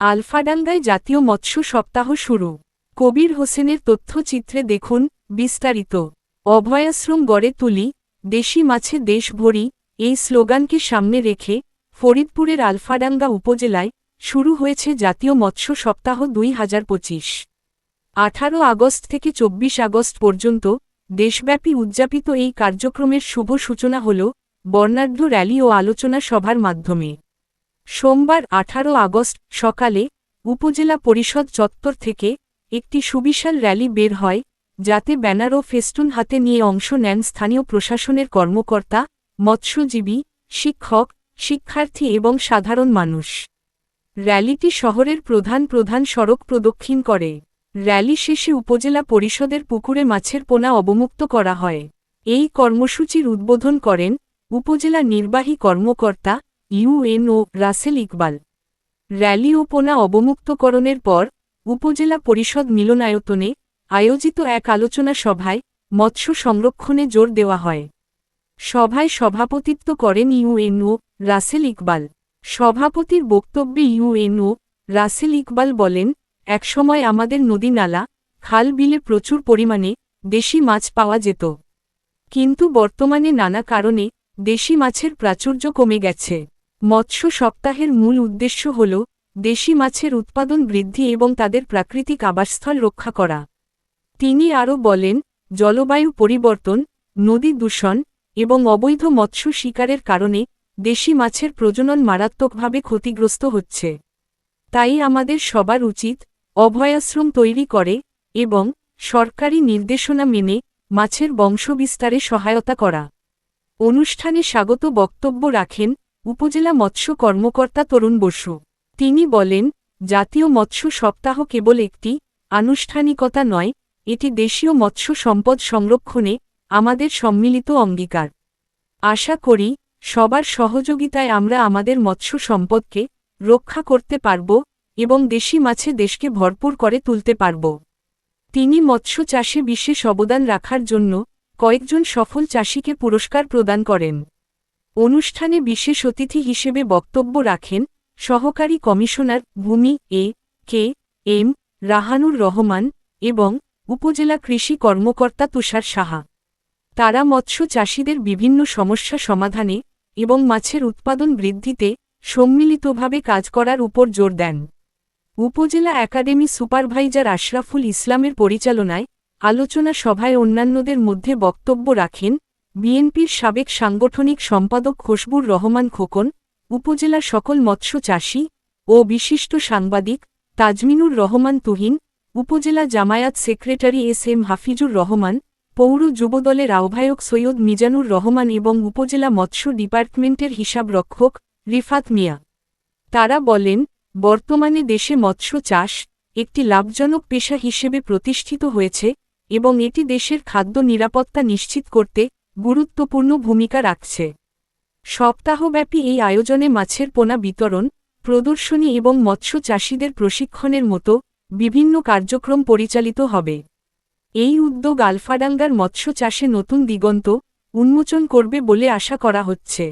আলফাডাঙ্গায় জাতীয় মৎস্য সপ্তাহ শুরু। কবির হোসেনের তথ্যচিত্রে দেখুন বিস্তারিত। অভয়াশ্রম গড়ে তুলি, দেশি মাছে দেশ ভরি, এই স্লোগানকে সামনে রেখে ফরিদপুরের আলফাডাঙ্গা উপজেলায় শুরু হয়েছে জাতীয় মৎস্য সপ্তাহ দুই হাজার পঁচিশ। আঠারো আগস্ট থেকে চব্বিশ আগস্ট পর্যন্ত দেশব্যাপী উদযাপিত এই কার্যক্রমের শুভ সূচনা হল বর্ণাঢ্য র্যালি ও আলোচনা সভার মাধ্যমে। সোমবার আঠারো আগস্ট সকালে উপজেলা পরিষদ চত্বর থেকে একটি সুবিশাল র্যালি বের হয়, যাতে ব্যানার ও ফেস্টুন হাতে নিয়ে অংশ নেন স্থানীয় প্রশাসনের কর্মকর্তা, মৎস্যজীবী, শিক্ষক, শিক্ষার্থী এবং সাধারণ মানুষ। র্যালিটি শহরের প্রধান প্রধান সড়ক প্রদক্ষিণ করে। র্যালি শেষে উপজেলা পরিষদের পুকুরে মাছের পোনা অবমুক্ত করা হয়। এই কর্মসূচির উদ্বোধন করেন উপজেলা নির্বাহী কর্মকর্তা ইউএনও রাসেল ইকবাল। র্যালি ও পোনা অবমুক্তকরণের পর উপজেলা পরিষদ মিলনায়তনে আয়োজিত এক আলোচনা সভায় মৎস্য সংরক্ষণে জোর দেওয়া হয়। সভায় সভাপতিত্ব করেন ইউএনও রাসেল ইকবাল। সভাপতির বক্তব্যে ইউএনও রাসেল ইকবাল বলেন, একসময় আমাদের নদী নালা, খাল বিলে প্রচুর পরিমাণে দেশি মাছ পাওয়া যেত। কিন্তু বর্তমানে নানা কারণে দেশি মাছের প্রাচুর্য কমে গেছে। মৎস্য সপ্তাহের মূল উদ্দেশ্য হল দেশি মাছের উৎপাদন বৃদ্ধি এবং তাদের প্রাকৃতিক আবাসস্থল রক্ষা করা। তিনি আরও বলেন, জলবায়ু পরিবর্তন, নদী দূষণ এবং অবৈধ মৎস্য শিকারের কারণে দেশি মাছের প্রজনন মারাত্মকভাবে ক্ষতিগ্রস্ত হচ্ছে। তাই আমাদের সবার উচিত অভয়াশ্রম তৈরি করে এবং সরকারি নির্দেশনা মেনে মাছের বংশবিস্তারে সহায়তা করা। অনুষ্ঠানে স্বাগত বক্তব্য রাখেন উপজেলা মৎস্য কর্মকর্তা তরুণ বসু। তিনি বলেন, জাতীয় মৎস্য সপ্তাহ কেবল একটি, আনুষ্ঠানিকতা নয়, এটি দেশীয় মৎস্য সম্পদ সংরক্ষণে আমাদের সম্মিলিত অঙ্গীকার। আশা করি, সবার সহযোগিতায় আমরা আমাদের মৎস্য সম্পদকে রক্ষা করতে পারব এবং দেশি মাছে দেশকে ভরপুর করে তুলতে পারব। তিনি মৎস্য চাষে বিশেষ অবদান রাখার জন্য কয়েকজন সফল চাষিকে পুরস্কার প্রদান করেন। অনুষ্ঠানে বিশেষ অতিথি হিসেবে বক্তব্য রাখেন সহকারী কমিশনার ভূমি এ, কে, এম, রাহানুর রহমান এবং উপজেলা কৃষি কর্মকর্তা তুষার সাহা। তারা মৎস্য চাষীদের বিভিন্ন সমস্যা সমাধানে এবং মাছের উৎপাদন বৃদ্ধিতে সম্মিলিতভাবে কাজ করার উপর জোর দেন। উপজেলা একাডেমি সুপারভাইজার আশরাফুল ইসলামের পরিচালনায় আলোচনা সভায় অন্যান্যদের মধ্যে বক্তব্য রাখেন বিএনপির সাবেক সাংগঠনিক সম্পাদক খসবুর রহমান খোকন, উপজেলা সকল মৎস্য চাষী ও বিশিষ্ট সাংবাদিক তাজমিনুর রহমান তুহিন, উপজেলা Jamaat secretary S M Hafizur Rahman, পৌর যুবদলের আহ্বায়ক সৈয়দ মিজানুর রহমান এবং উপজেলা মৎস্য ডিপার্টমেন্টের হিসাবরক্ষক রিফাত মিয়া। তারা বলেন, বর্তমানে দেশে মৎস্য চাষ একটি লাভজনক পেশা হিসেবে প্রতিষ্ঠিত হয়েছে এবং এটি দেশের খাদ্য নিরাপত্তা নিশ্চিত করতে গুরুত্বপূর্ণ ভূমিকা রাখছে। সপ্তাহব্যাপী এই আয়োজনে মাছের পোনা বিতরণ, প্রদর্শনী এবং মৎস্য চাষীদের প্রশিক্ষণের মতো বিভিন্ন কার্যক্রম পরিচালিত হবে। এই উদ্যোগ আলফাডাঙ্গার মৎস্য চাষে নতুন দিগন্ত উন্মোচন করবে বলে আশা করা হচ্ছে।